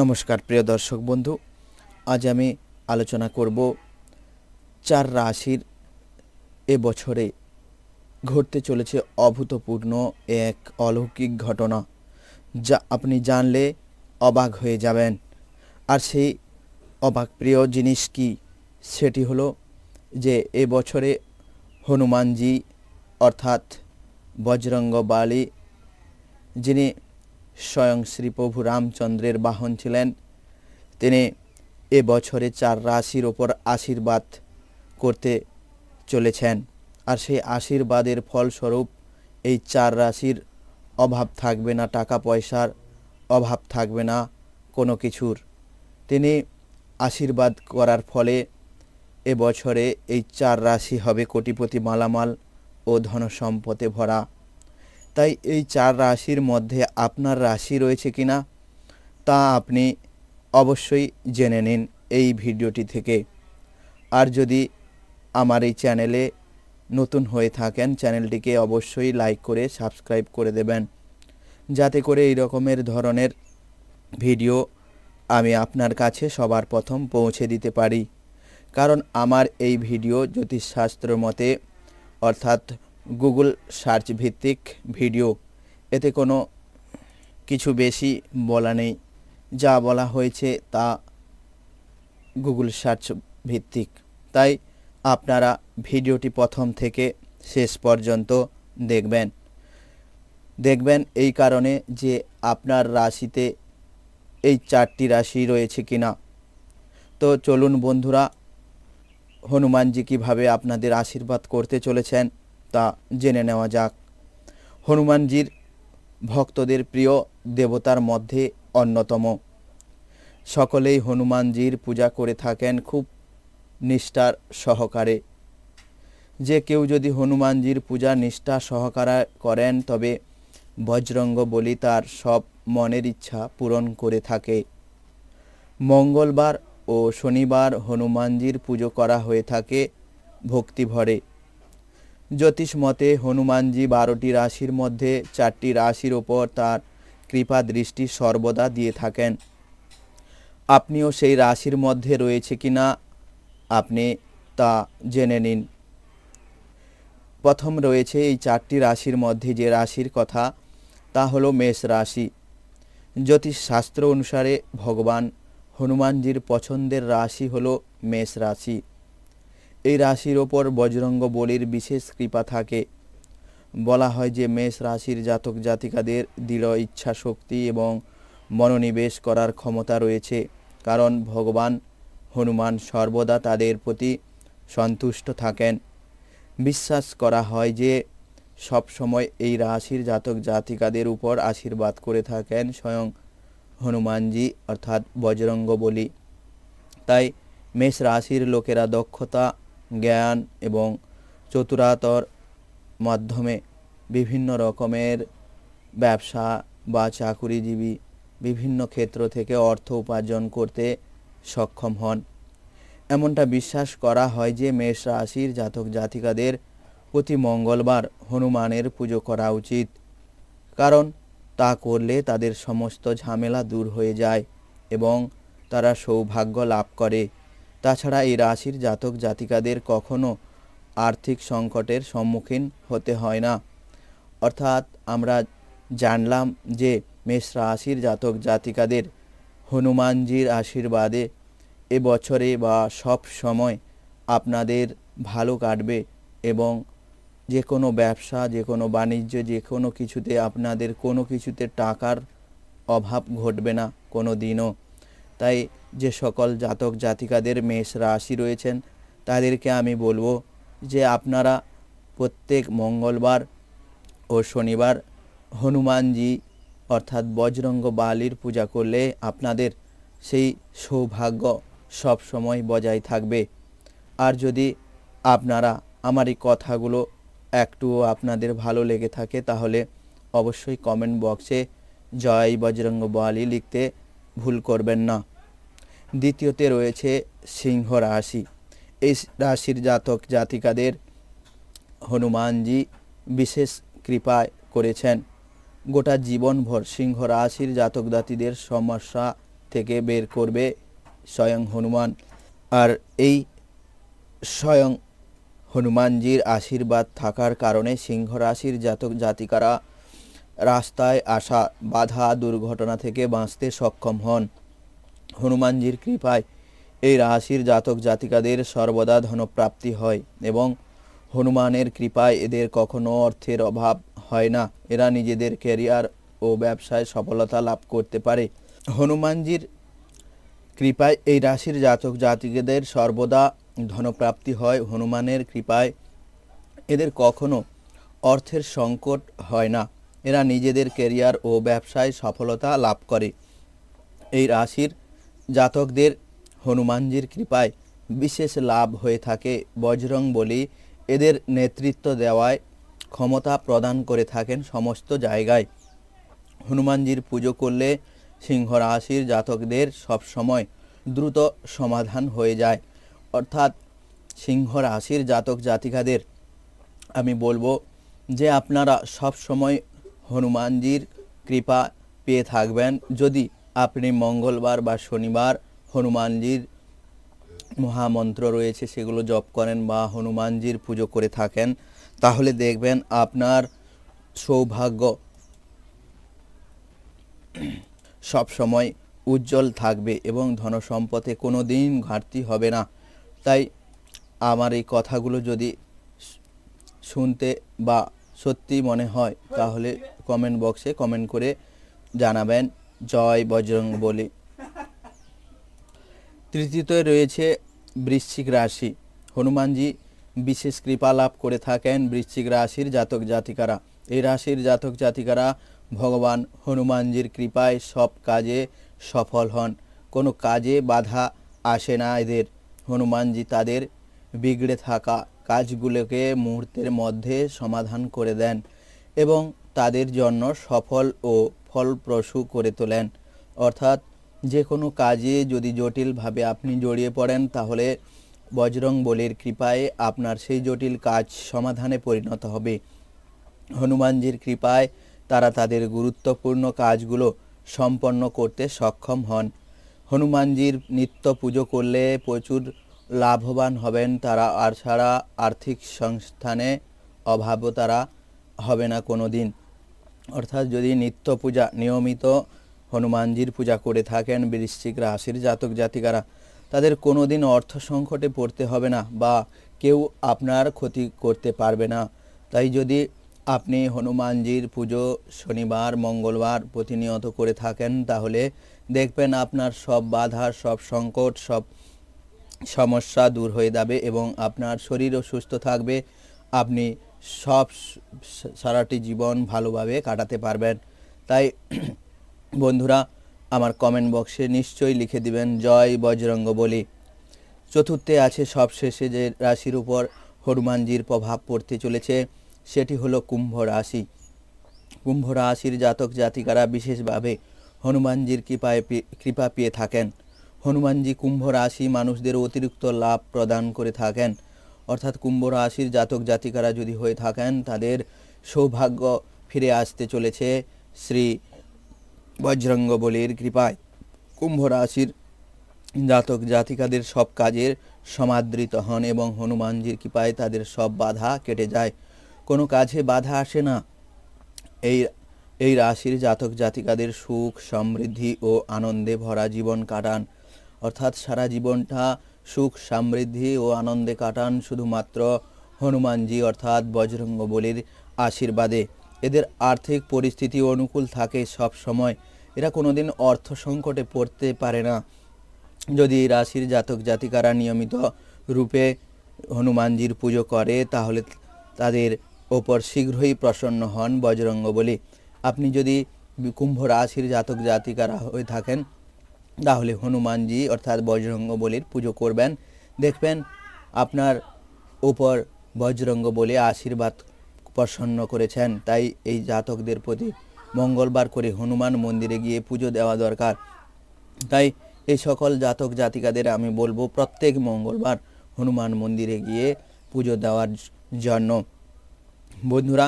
নমস্কার, প্রিয় দর্শক বন্ধু। আজ আমি আলোচনা করব চার রাশির এ বছরে ঘটতে চলেছে অভূতপূর্ণ এক অলৌকিক ঘটনা যা আপনি জানলে অবাক হয়ে যাবেন। আর সেই অবাক প্রিয় জিনিস কি? সেটি হলো যে এ বছরে হনুমানজি অর্থাৎ বজরঙ্গ বালি যিনি স্বয়ং শ্রী প্রভু রামচন্দ্রের বাহন ছিলেন। তিনি এ বছরে চার রাশির ওপর আশীর্বাদ করতে চলেছেন। আর সেই আশীর্বাদের ফলস্বরূপ এই চার রাশির অভাব থাকবে না টাকা পয়সার অভাব থাকবে না কোনো কিছুর। তিনি আশীর্বাদ করার ফলে এ বছরে এই চার রাশি হবে কোটিপতি মালামাল ও ধনসম্পদে ভরা। তাই এই চার রাশির মধ্যে আপনার রাশি রয়েছে কিনা তা আপনি অবশ্যই জেনে নিন এই ভিডিওটি থেকে। আর যদি আমার এই চ্যানেলে নতুন হয়ে থাকেন, চ্যানেলটিকে অবশ্যই লাইক করে সাবস্ক্রাইব করে দেবেন। যাতে করে এই রকমের ধরনের ভিডিও আমি আপনার কাছে সবার প্রথম পৌঁছে দিতে পারি। কারণ আমার এই ভিডিও জ্যোতিষশাস্ত্র মতে, অর্থাৎ গুগল সার্চ ভিত্তিক ভিডিও। এতে কোনো কিছু বেশি বলা নেই। যা বলা হয়েছে তা গুগল সার্চ ভিত্তিক। তাই আপনারা ভিডিওটি প্রথম থেকে শেষ পর্যন্ত দেখবেন। দেখবেন এই কারণে যে আপনার রাশিতে এই চারটি রাশি রয়েছে কিনা। তো চলুন বন্ধুরা, হনুমানজি কীভাবে আপনাদের আশীর্বাদ করতে চলেছেন? তা জেনে নেওয়া যাক। হনুমানজির ভক্তদের প্রিয় দেবতার মধ্যে অন্যতম। সকলেই হনুমানজির পূজা করে থাকেন খুব নিষ্ঠার সহকারে। যে কেউ যদি হনুমানজির পূজা নিষ্ঠা সহকারে করেন, তবে বজরঙ্গ বলি তার সব মনের ইচ্ছা পূরণ করে থাকে। মঙ্গলবার ও শনিবার হনুমানজির পুজো করা হয়ে থাকে ভক্তিভরে। জ্যোতিষ মতে, হনুমানজি বারোটি রাশির মধ্যে চারটি রাশির ওপর তার কৃপা দৃষ্টি সর্বদা দিয়ে থাকেন। আপনিও সেই রাশির মধ্যে রয়েছে কি না আপনি তা জেনে নিন। প্রথম রয়েছে এই চারটি রাশির মধ্যে যে রাশির কথা, তা হলো মেষ রাশি। জ্যোতিষ শাস্ত্র অনুসারে ভগবান হনুমানজির পছন্দের রাশি হলো মেষ রাশি। এই রাশির ওপর বজরঙ্গ বলির বিশেষ কৃপা থাকে। বলা হয় যে মেষ রাশির জাতক জাতিকাদের দৃঢ় ইচ্ছা শক্তি এবং মনোনিবেশ করার ক্ষমতা রয়েছে। কারণ ভগবান, হনুমান সর্বদা তাদের প্রতি সন্তুষ্ট থাকেন। বিশ্বাস করা হয় যে সব সময় এই রাশির জাতক জাতিকাদের উপর আশীর্বাদ করে থাকেন স্বয়ং হনুমানজি অর্থাৎ বজরঙ্গ বলি। তাই মেষ রাশির লোকেরা দক্ষতা জ্ঞান এবং চতুরাতর মাধ্যমে বিভিন্ন রকমের ব্যবসা বা চাকুরিজীবী বিভিন্ন ক্ষেত্র থেকে অর্থ উপার্জন করতে সক্ষম হন। এমনটা বিশ্বাস করা হয় যে মেষ রাশির জাতক জাতিকাদের প্রতি মঙ্গলবার হনুমানের পুজো করা উচিত। কারণ তা করলে তাদের সমস্ত ঝামেলা দূর হয়ে যায় এবং তারা সৌভাগ্য লাভ করে। তাছাড়া এই রাশির জাতক জাতিকাদের কখনো আর্থিক সংকটের সম্মুখীন হতে হয় না। অর্থাৎ আমরা জানলাম যে মেষ রাশির জাতক জাতিকাদের হনুমানজির আশীর্বাদে এ বছরে বা সব সময় আপনাদের ভালো কাটবে এবং যে কোনো ব্যবসা, যে কোনো বাণিজ্য, যে কোনো কিছুতে আপনাদের কোনো কিছুতে টাকার অভাব ঘটবে না কোনো দিনও। তাই যে সকল জাতক জাতিকাদের মেষ রাশি রয়েছেন, তাদেরকে আমি বলব যে আপনারা প্রত্যেক মঙ্গলবার ও শনিবার হনুমানজি অর্থাৎ বজরঙ্গ বালির পূজা করলে আপনাদের সেই সৌভাগ্য সব সময় বজায় থাকবে। আর যদি আপনারা আমার এই কথাগুলো একটুও আপনাদের ভালো লেগে থাকে, তাহলে অবশ্যই কমেন্ট বক্সে জয় বজরঙ্গ বালি লিখতে ভুল করবেন না। দ্বিতীয়তে রয়েছে সিংহ রাশি। এই রাশির জাতক জাতিকাদের হনুমানজি বিশেষ কৃপায় করেছেন। গোটা জীবনভর সিংহ রাশির জাতক জাতিদের সমস্যা থেকে বের করবে স্বয়ং হনুমান। আর এই স্বয়ং হনুমানজির আশীর্বাদ থাকার কারণে সিংহ রাশির জাতক জাতিকারা রাস্তায় আসা বাধা দুর্ঘটনা থেকে বাঁচতে সক্ষম হন। হনুমানজির কৃপায় এই রাশির জাতক জাতিকাদের সর্বদা ধনপ্রাপ্তি হয় এবং হনুমানের কৃপায় এদের কখনো অর্থের অভাব হয় না। এরা নিজেদের ক্যারিয়ার ও ব্যবসায় সফলতা লাভ করতে পারে। হনুমানজির কৃপায় এই রাশির জাতক জাতিকাদের সর্বদা ধনপ্রাপ্তি হয়। হনুমানের কৃপায় এদের কখনো অর্থের সংকট হয় না। এরা নিজেদের ক্যারিয়ার ও ব্যবসায় সফলতা লাভ করে। এই রাশির জাতকদের হনুমানজির কৃপায় বিশেষ লাভ হয়ে থাকে বজরং বলি। এদের নেতৃত্ব দেওয়ায় ক্ষমতা প্রদান করে থাকেন সমস্ত জায়গায়। হনুমানজির পুজো করলে সিংহ রাশির জাতকদের সবসময় দ্রুত সমাধান হয়ে যায়। অর্থাৎ সিংহ রাশির জাতক জাতিকাদের, আমি বলব যে আপনারা সব সময় হনুমানজির কৃপা পেয়ে থাকবেন। যদি আপনি মঙ্গলবার বা শনিবার হনুমানজির মহামন্ত্র রয়েছে, সেগুলো জপ করেন বা হনুমানজির পুজো করে থাকেন, তাহলে দেখবেন আপনার সৌভাগ্য সব সময় উজ্জ্বল থাকবে এবং ধনসম্পদে কোনো দিন ঘাটতি হবে না। তাই আমার এই কথাগুলো যদি শুনতে বা সত্যি মনে হয়, তাহলে কমেন্ট বক্সে কমেন্ট করে জানাবেন। জয় বজরং বলি। তৃতীয়তে রয়েছে বৃশ্চিক রাশি। হনুমানজি বিশেষ কৃপা লাভ করে থাকেন বৃশ্চিক রাশির জাতক জাতিকারা। এই রাশির জাতক জাতিকারা ভগবান হনুমানজির কৃপায় সব কাজে সফল হন। কোনো কাজে বাধা আসে না এদের। হনুমানজি তাদের বিগড়ে থাকা কাজগুলোকে মুহূর্তের মধ্যে সমাধান করে দেন এবং তাদের জন্য সফল ও ফলপ্রসূ করে তোলেন। অর্থাৎ যে কোনো কাজে যদি জটিলভাবে আপনি জড়িয়ে পড়েন, তাহলে বজরং বলির কৃপায় আপনার সেই জটিল কাজ সমাধানে পরিণত হবে। হনুমানজির কৃপায় তারা তাদের গুরুত্বপূর্ণ কাজগুলো সম্পন্ন করতে সক্ষম হন। হনুমানজির নিত্য পুজো করলে প্রচুর লাভবান হবেন তারা, আর ছাড়া আর্থিক সংস্থানে অভাবও তারা হবে না কোনো দিন অর্থাৎ যদি নিত্য পূজা নিয়মিত হনুমানজির পূজা করে থাকেন বৃশ্চিক রাশির জাতক জাতিকারা, তাদের কোনো দিন অর্থ সংকটে পড়তে হবে না বা কেউ আপনার ক্ষতি করতে পারবে না। তাই যদি আপনি হনুমানজির পুজো শনিবার, মঙ্গলবার প্রতিনিয়ত করে থাকেন, তাহলে দেখবেন আপনার সব বাধা, সব সংকট, সব সমস্যা দূর হয়ে যাবে এবং আপনার শরীরও সুস্থ থাকবে। আপনি সব সারাটি জীবন ভালোভাবে কাটাতে পারবেন। তাই বন্ধুরা, আমার কমেন্ট বক্সে নিশ্চয়ই লিখে দিবেন, জয় বজরঙ্গ বলি। চতুর্থে আছে সবশেষে যে রাশির উপর হনুমানজির প্রভাব পড়তে চলেছে, সেটি হলো কুম্ভ রাশি। কুম্ভ রাশির জাতক জাতিকারা বিশেষভাবে হনুমানজির কৃপায় কৃপা পেয়ে থাকেন। হনুমানজি কুম্ভ রাশি মানুষদের অতিরিক্ত লাভ প্রদান করে থাকেন। অর্থাৎ কুম্ভ রাশির জাতক জাতিকারা যদি হয়ে থাকেন, তাদের সৌভাগ্য ফিরে আসতে চলেছে শ্রী বজরঙ্গ বলির কৃপায়। কুম্ভ রাশির জাতক জাতিকাদের সব কাজের সমাদৃত হন এবং হনুমানজির কৃপায় তাদের সব বাধা কেটে যায়। কোনো কাজে বাধা আসে না। এই এই রাশির জাতক জাতিকাদের সুখ, সমৃদ্ধি ও আনন্দে ভরা জীবন কাটান। অর্থাৎ সারা জীবনটা সুখ, সমৃদ্ধি ও আনন্দে কাটান শুধুমাত্র হনুমানজি অর্থাৎ বজরঙ্গ বলির আশীর্বাদে। এদের আর্থিক পরিস্থিতি অনুকূল থাকে সব সময়। এরা কোনোদিন অর্থ সংকটে পড়তে পারে না। যদি রাশির জাতক জাতিকারা নিয়মিত রূপে হনুমানজির পুজো করে, তাহলে তাদের ওপর শীঘ্রই প্রসন্ন হন বজরঙ্গ বলি। আপনি যদি কুম্ভ রাশির জাতক জাতিকারা হয়ে থাকেন তাহলে হনুমানজি অর্থাৎ বজরঙ্গ বলির পুজো করবেন। দেখবেন আপনার উপর বজরঙ্গ বলে আশীর্বাদ প্রসন্ন করেছেন। তাই এই জাতকদের প্রতি মঙ্গলবার করে হনুমান মন্দিরে গিয়ে পুজো দেওয়া দরকার। তাই এই সকল জাতক জাতিকাদের আমি বলব, প্রত্যেক মঙ্গলবার হনুমান মন্দিরে গিয়ে পুজো দেওয়ার জন্য। বন্ধুরা,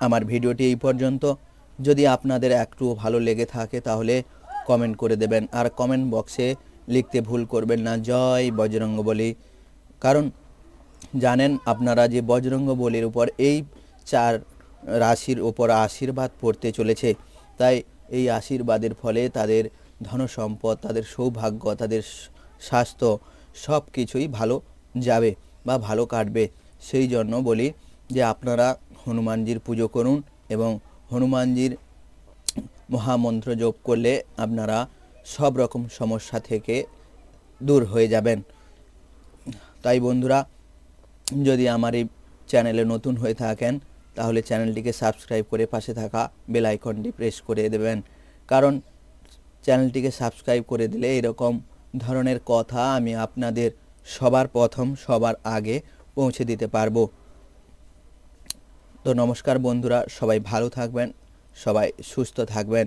আমার ভিডিওটি এই পর্যন্ত। যদি আপনাদের একটু ভালো লেগে থাকে, তাহলে কমেন্ট করে দেবেন আর কমেন্ট বক্সে লিখতে ভুল করবেন না। জয় বজরঙ্গ বলি। কারণ জানেন আপনারা যে বজরঙ্গ বলির উপর এই চার রাশির উপর আশীর্বাদ পড়তে চলেছে, তাই এই আশীর্বাদের ফলে তাদের ধনসম্পদ, তাদের সৌভাগ্য, তাদের স্বাস্থ্য সব কিছুই ভালো যাবে বা ভালো কাটবে। সেই জন্য বলি যে আপনারা হনুমানজির পুজো করুন এবং হনুমানজির মহামন্ত্র যোগ করলে আপনারা সব রকম সমস্যা থেকে দূর হয়ে যাবেন। তাই বন্ধুরা, যদি আমার এই চ্যানেলে নতুন হয়ে থাকেন, তাহলে চ্যানেলটিকে সাবস্ক্রাইব করে পাশে থাকা বেল আইকনটি প্রেস করে দেবেন। কারণ চ্যানেলটিকে সাবস্ক্রাইব করে দিলে এরকম ধরনের কথা আমি আপনাদের সবার প্রথম, সবার আগে পৌঁছে দিতে পারব। তো নমস্কার বন্ধুরা, সবাই ভালো থাকবেন সবাই সুস্থ থাকবেন।